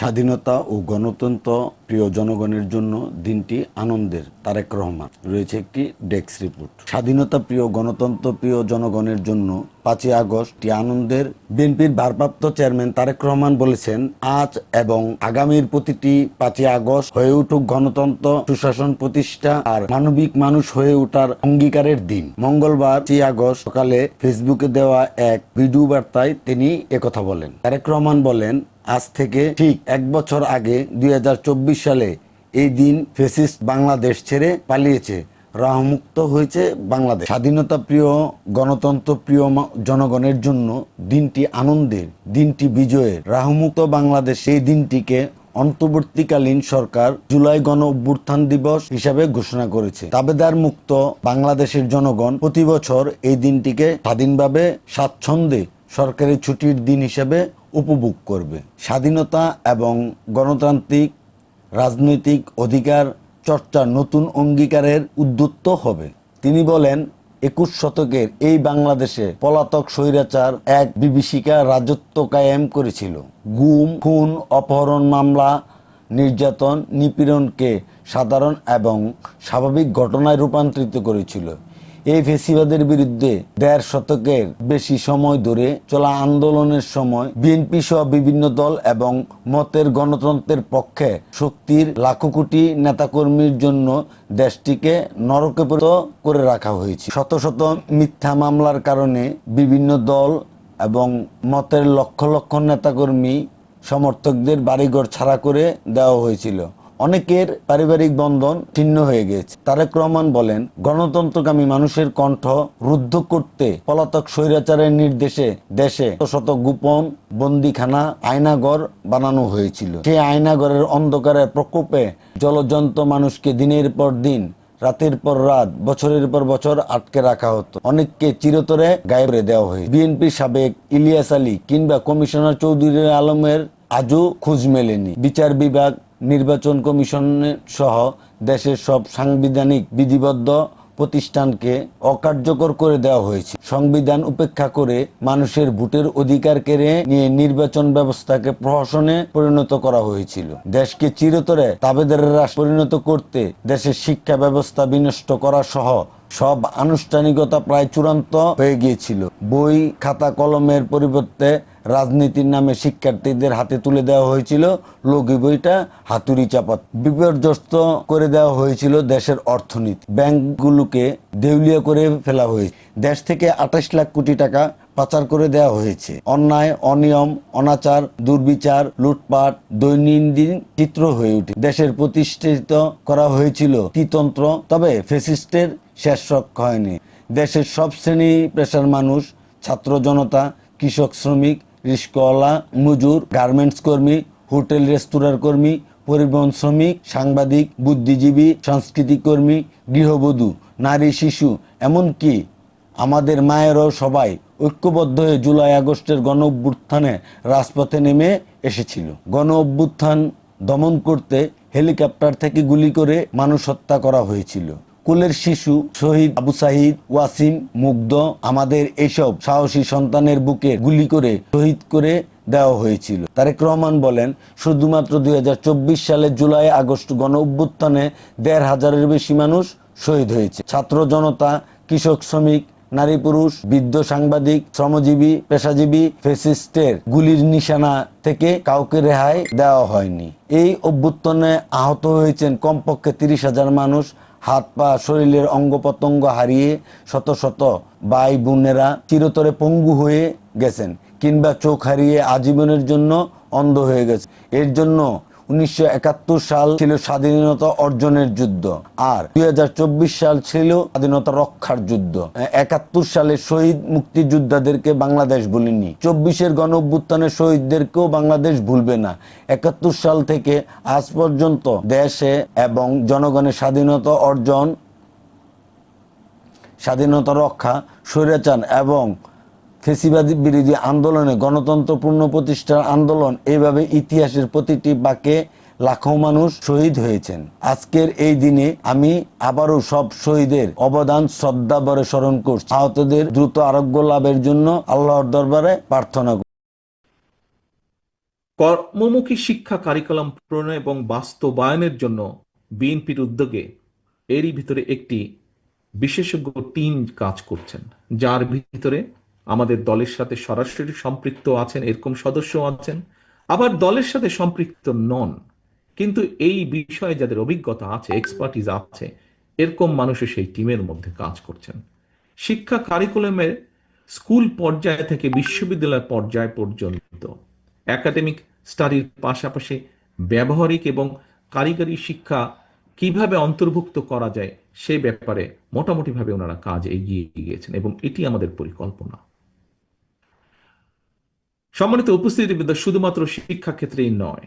স্বাধীনতা ও গণতন্ত্র প্রিয় জনগণের জন্য দিনটি আনন্দের তারেক রহমান। রয়েছে একটি ডেস্ক রিপোর্ট। স্বাধীনতা প্রিয়, গণতন্ত্র প্রিয় জনগণের জন্য পাঁচই আগস্ট আনন্দের বিএনপির ভারপ্রাপ্ত চেয়ারম্যান তারেক রহমান বলেছেন, আজ এবং আগামীর প্রতিটি পাঁচই আগস্ট হয়ে উঠুক গণতন্ত্র, সুশাসন প্রতিষ্ঠা আর মানবিক মানুষ হয়ে ওঠার অঙ্গীকারের দিন। মঙ্গলবার পাঁচই আগস্ট সকালে ফেসবুকে দেওয়া এক ভিডিও বার্তায় তিনি একথা বলেন। তারেক রহমান বলেন আজ থেকে ঠিক এক বছর আগে দুই হাজার চব্বিশ সালে এই দিন ফেসিস্ট বাংলাদেশ ছেড়ে পালিয়েছে। রাহমুক্ত হয়েছে বাংলাদেশ। স্বাধীনতা প্রিয়, গণতন্ত্র প্রিয় জনগণের জন্য দিনটি আনন্দের, দিনটি বিজয়ের। রাহমুক্ত বাংলাদেশ সেই দিনটিকে অন্তর্বর্তীকালীন সরকার জুলাই গণ অভ্যুত্থান দিবস হিসাবে ঘোষণা করেছে। তাবেদার মুক্ত বাংলাদেশের জনগণ প্রতি বছর এই দিনটিকে স্বাধীনভাবে স্বাচ্ছন্দ্যে সরকারি ছুটির দিন হিসেবে উপভোগ করবে। স্বাধীনতা এবং গণতান্ত্রিক রাজনৈতিক অধিকার চর্চার নতুন অঙ্গীকারের উদ্যুত্ত হবে। তিনি বলেন, একুশ শতকের এই বাংলাদেশে পলাতক স্বৈরাচার এক বিভীষিকা রাজত্ব কায়েম করেছিল। গুম, খুন, অপহরণ মামলা, নির্যাতন, নিপীড়নকে সাধারণ এবং স্বাভাবিক ঘটনায় রূপান্তরিত করেছিল। এই ফেসিবাদের বিরুদ্ধে দেড় শতকের বেশি সময় ধরে চলা আন্দোলনের সময় বিএনপি সহ বিভিন্ন দল এবং মতের গণতন্ত্রের পক্ষে শক্তির লাখো কোটি নেতাকর্মীর জন্য দেশটিকে নরকে করে রাখা হয়েছে। শত শত মিথ্যা মামলার কারণে বিভিন্ন দল এবং মতের লক্ষ লক্ষ নেতাকর্মী সমর্থকদের বাড়িঘর ছাড়া করে দেওয়া হয়েছিল। অনেকের পারিবারিক বন্ধন ছিন্ন হয়ে গেছে তারেক রহমান বলেন গণতন্ত্রকামী মানুষের কণ্ঠ রুদ্ধ করতে পলাতক স্বৈরাচারের নির্দেশে দেশে শত গোপন বন্দিখানা আয়নাগর বানানো হয়েছিল। সেই আয়নাগরের অন্ধকারের প্রকোপে জলজন্ত মানুষকে দিনের পর দিন, রাতের পর রাত, বছরের পর বছর আটকে রাখা হতো। অনেককে চিরতরে গায়েবরে দেওয়া হয় বিএনপি সাবেক ইলিয়াস আলী কিংবা কমিশনার চৌধুরী আলমের আজও খোঁজ মেলেনি। বিচার বিভাগ নির্বাচন কমিশন সহ দেশের সব সাংবিধানিক বিধিবদ্ধ প্রতিষ্ঠানকে অকার্যকর করে দেওয়া হয়েছে। সংবিধান উপেক্ষা করে মানুষের ভোটের অধিকার কেড়ে নিয়ে নির্বাচন ব্যবস্থাকে প্রহসনে পরিণত করা হয়েছিল। দেশকে চিরতরে তাবেদার রাষ্ট্র পরিণত করতে দেশের শিক্ষা ব্যবস্থা বিনষ্ট করা সহ সব আনুষ্ঠানিকতা প্রায় চূড়ান্ত হয়ে গিয়েছিল। বই, খাতা, কলমের পরিবর্তে রাজনীতির নামে শিক্ষার্থীদের হাতে তুলে দেওয়া হয়েছিল। লগি বইটা হাতুড়ি চাপাত বিপর্যস্ত করে দেওয়া হয়েছিল দেশের অর্থনীতি। ব্যাংকগুলোকে দেউলিয়া করে ফেলা হয়েছে। দেশ থেকে আঠাশ লাখ কোটি টাকা পাচার করে দেওয়া হয়েছে। অন্যায়, অনিয়ম, অনাচার, দুর্বিচার, লুটপাট, দৈনন্দিন চিত্র হয়ে ওঠে দেশের প্রতিষ্ঠিত করা হয়েছিল তিতন্ত্র তবে ফেসিস্টের শেষ রক্ষা হয়নি। দেশের সব শ্রেণি পেশার মানুষ, ছাত্র জনতা, কৃষক শ্রমিক, রিস্কওয়ালা, মজুর, গার্মেন্টস কর্মী, হোটেল রেস্তোরাঁর কর্মী, পরিবহন শ্রমিক, সাংবাদিক, বুদ্ধিজীবী সংস্কৃতি কর্মী, গৃহবধূ, নারী, শিশু, এমনকি আমাদের মায়েরাও সবাই ঐক্যবদ্ধ হয়ে জুলাই আগস্টের গণ অভ্যুত্থানে রাজপথে নেমে এসেছিল। গণ অভ্যুত্থান দমন করতে হেলিকপ্টার থেকে গুলি করে মানুষ হত্যা করা হয়েছিল। কুলের শিশু শহীদ আবু সাহিদ ওয়াসিম, মুগ্ধ আমাদের এইসব সাহসী সন্তানের বুকে গুলি করে শহীদ করে দেওয়া হয়েছিল। তারেক রহমান বলেন, শুধুমাত্র দুই হাজার চব্বিশ সালে জুলাই আগস্ট গণ অভ্যুত্থানে দেড় হাজারের বেশি মানুষ শহীদ হয়েছে। ছাত্র জনতা, কৃষক শ্রমিক নারী পুরুষ, বৃদ্ধ সাংবাদিক, শ্রমজীবী, পেশাজীবী, ফেসিস্টের গুলির নিশানা থেকে কাউকে রেহাই দেওয়া হয়নি। এই অভ্যুত্থানে আহত হয়েছেন কমপক্ষে তিরিশ হাজার মানুষ। হাত, পা, শরীরের অঙ্গ প্রত্যঙ্গ হারিয়ে শত শত ভাই বোনেরা চিরতরে পঙ্গু হয়ে গেছেন কিংবা চোখ হারিয়ে আজীবনের জন্য অন্ধ হয়ে গেছে। এর জন্য উনিশশো সাল ছিল স্বাধীনতা অর্জনের যুদ্ধ আর দুই সাল ছিল স্বাধীনতা রক্ষার যুদ্ধ। একাত্তর সালে শহীদ মুক্তিযোদ্ধাদেরকে বাংলাদেশ ভুলেনি। চব্বিশের গণ অভ্যুত্থানের শহীদদেরকেও বাংলাদেশ ভুলবে না। একাত্তর সাল থেকে আজ পর্যন্ত দেশে এবং জনগণের স্বাধীনতা অর্জন, স্বাধীনতা রক্ষা, স্বৈরাচার এবং ফেসিবাদী বিরোধী আন্দোলনে গণতন্ত্র পূর্ণ প্রতিষ্ঠার আন্দোলন এইভাবে ইতিহাসের প্রতিটি বাকে লাখো মানুষ শহীদ হয়েছেন আজকের এই দিনে আমি আবারও সব শহীদের অবদান শ্রদ্ধা ভরে স্মরণ করছি আহতদের দ্রুত আরোগ্য লাভের জন্য আল্লাহর দরবারে প্রার্থনা করছি। কর্মমুখী শিক্ষা কারিকুলাম প্রণয়ন এবং বাস্তবায়নের জন্য বিএনপির উদ্যোগে এরই ভিতরে একটি বিশেষজ্ঞ টিম কাজ করছেন, যার ভিতরে আমাদের দলের সাথে সরাসরি সম্পৃক্ত আছেন, এরকম সদস্য আছেন, আবার দলের সাথে সম্পৃক্ত নন। কিন্তু এই বিষয়ে যাদের অভিজ্ঞতা আছে এক্সপার্টিজ আছে, এরকম মানুষও সেই টিমের মধ্যে কাজ করছেন। শিক্ষা কারিকুলামের স্কুল পর্যায় থেকে বিশ্ববিদ্যালয় পর্যায় পর্যন্ত একাডেমিক স্টাডির পাশাপাশি ব্যবহারিক এবং কারিগরি শিক্ষা কীভাবে অন্তর্ভুক্ত করা যায়, সে ব্যাপারে মোটামুটিভাবে ওনারা কাজ এগিয়ে গিয়েছেন এবং এটি আমাদের পরিকল্পনা। সম্মানিত উপস্থিতিবৃন্দ, শুধুমাত্র শিক্ষা ক্ষেত্রেই নয়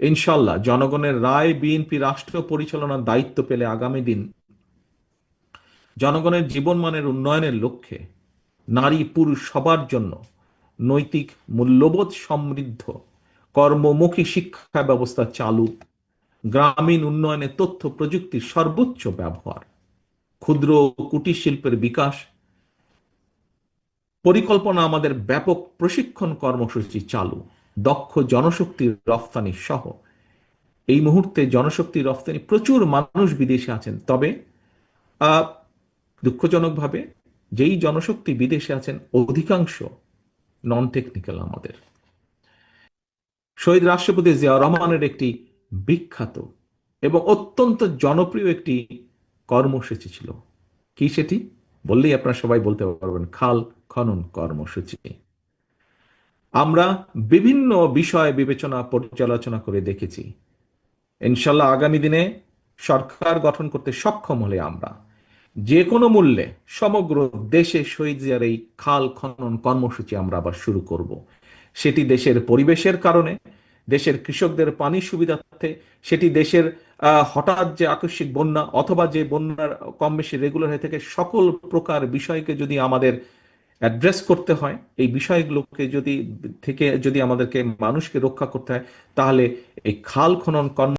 ইনশাল্লাহ জনগণের রায়, বিএনপি রাষ্ট্র পরিচালনার দায়িত্ব পেলে আগামী দিন জনগণের জীবনমানের উন্নয়নের লক্ষ্যে নারী পুরুষ সবার জন্য নৈতিক মূল্যবোধ সমৃদ্ধ কর্মমুখী শিক্ষা ব্যবস্থা চালু, গ্রামীণ উন্নয়নে তথ্য প্রযুক্তির সর্বোচ্চ ব্যবহার, ক্ষুদ্র কুটির শিল্পের বিকাশ পরিকল্পনা আমাদের ব্যাপক প্রশিক্ষণ কর্মসূচি চালু। দক্ষ জনশক্তির রফতানি সহ। এই মুহূর্তে জনশক্তি রফতানি প্রচুর মানুষ বিদেশে আছেন। তবে দুঃখজনকভাবে যেই জনশক্তি বিদেশে আছেন, অধিকাংশ নন টেকনিক্যাল আমাদের। শহীদ রাষ্ট্রপতি জিয়া রহমানের একটি বিখ্যাত এবং অত্যন্ত জনপ্রিয় একটি কর্মসূচি ছিল। কি সেটি? বললেই আপনারা সবাই বলতে পারবেন। খাল খনন কর্মসূচি। আমরা বিভিন্ন বিষয় বিবেচনা পর্যালোচনা করে দেখেছি। ইনশাল্লাহ আগামী দিনে সরকার গঠন করতে সক্ষম হলে আমরা যে কোনো মূল্যে সমগ্র দেশে শহীদ জিয়ার এই খাল খনন কর্মসূচি আমরা আবার শুরু করব। সেটি দেশের পরিবেশের কারণে, দেশের কৃষকদের পানির সুবিধার্থে, সেটি দেশের হঠাৎ যে আকস্মিক বন্যা অথবা যে বন্যার কম বেশি রেগুলার হয়ে থাকে, সকল প্রকার বিষয়কে যদি আমাদের অ্যাড্রেস করতে হয়, এই বিষয়গুলোকে যদি, থেকে যদি আমাদেরকে মানুষকে রক্ষা করতে হয়, তাহলে এই খাল খনন কর্ম